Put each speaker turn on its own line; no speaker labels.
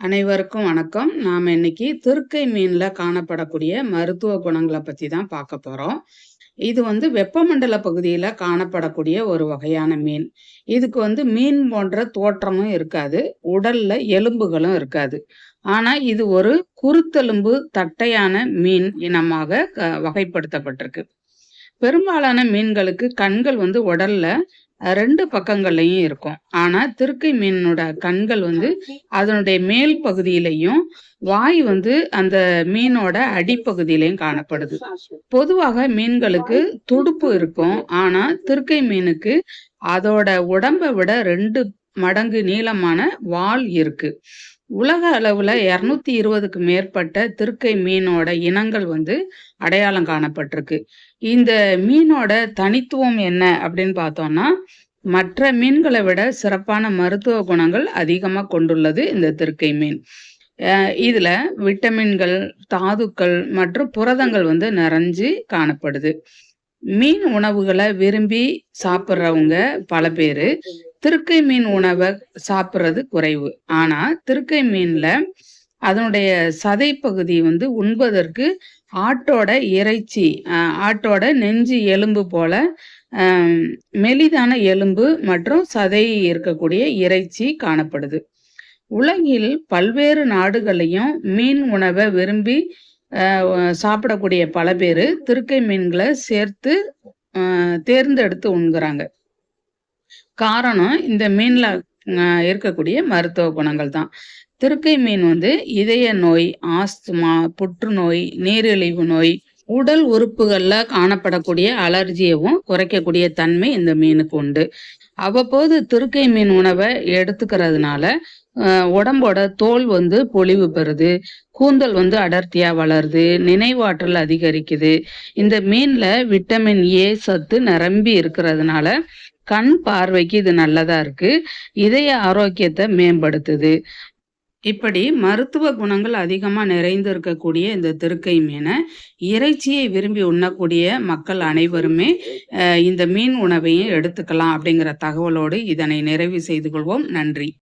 அனைவருக்கும் வணக்கம். நாம் இன்னைக்கு திருக்கை மீன்ல காணப்படக்கூடிய மருத்துவ குணங்களை பத்தி தான் பார்க்க போறோம். இது வந்து வெப்பமண்டல பகுதியில காணப்படக்கூடிய ஒரு வகையான மீன். இதுக்கு வந்து மீன் போன்ற தோற்றமும் இருக்காது. உடல்ல எலும்புகளும் இருக்காது. ஆனா, இது ஒரு குருத்தெலும்பு தட்டையான மீன் இனமாக க வகைப்படுத்தப்பட்டிருக்கு. பெரும்பாலான மீன்களுக்கு கண்கள் வந்து உடல்ல ரெண்டு பக்கங்கள்லையும் இருக்கும். ஆனா, திருக்கை மீனோட கண்கள் வந்து அதனுடைய மேல் பகுதியிலையும் வாய் வந்து அந்த மீனோட அடிப்பகுதியிலையும் காணப்படுது. பொதுவாக மீன்களுக்கு துடுப்பு இருக்கும். ஆனா, திருக்கை மீனுக்கு அதோட உடம்ப விட ரெண்டு மடங்கு நீளமான வால் இருக்கு. உலக அளவுல 220க்கு மேற்பட்ட திருக்கை மீனோட இனங்கள் வந்து அடையாளம் காணப்பட்டிருக்கு. இந்த மீனோட தனித்துவம் என்ன அப்படின்னு பார்த்தோம்னா, மற்ற மீன்களை விட சிறப்பான மருத்துவ குணங்கள் அதிகமாக கொண்டுள்ளது இந்த திருக்கை மீன். இதில் விட்டமின்கள், தாதுக்கள் மற்றும் புரதங்கள் வந்து நிறைஞ்சு காணப்படுது. மீன் உணவுகளை விரும்பி சாப்பிட்றவங்க பல பேர் திருக்கை மீன் உணவை சாப்பிட்றது குறைவு. ஆனா, திருக்கை மீன்ல அதனுடைய சதைப்பகுதி வந்து உண்பதற்கு ஆட்டோட இறைச்சி, ஆட்டோட நெஞ்சு எலும்பு போல மெலிதான எலும்பு மற்றும் சதை இருக்கக்கூடிய இறைச்சி காணப்படுது. உலகில் பல்வேறு நாடுகளையும் மீன் உணவை விரும்பி சாப்பிடக்கூடிய பல பேர் திருக்கை மீன்களை சேர்த்து தேர்ந்தெடுத்து உண்கிறாங்க காரணம் இந்த மீன்ல இருக்கக்கூடிய மருத்துவ குணங்கள் தான். திருக்கை மீன் வந்து இதய நோய், ஆஸ்துமா, புற்றுநோய், நீரிழிவு நோய், உடல் உறுப்புகள்ல காணப்படக்கூடிய அலர்ஜியவும் குறைக்கக்கூடிய தன்மை இந்த மீனுக்கு உண்டு. அவ்வப்போது திருக்கை மீன் உணவை எடுத்துக்கிறதுனால, உடம்போட தோல் வந்து பொலிவு பெறுது. கூந்தல் வந்து அடர்த்தியா வளருது. நினைவாற்றல் அதிகரிக்குது. இந்த மீன்ல விட்டமின் ஏ சத்து நிரம்பி இருக்கிறதுனால, கண் பார்வைக்கு இது நல்லதா இருக்கு. இதய ஆரோக்கியத்தை மேம்படுத்துது. இப்படி மருத்துவ குணங்கள் அதிகமாக நிறைந்து இருக்கக்கூடிய இந்த திருக்கை மீனை இறைச்சியை விரும்பி உண்ணக்கூடிய மக்கள் அனைவருமே இந்த மீன் உணவையும் எடுத்துக்கலாம் அப்படிங்கிற தகவலோடு இதனை நிறைவு செய்து கொள்வோம். நன்றி.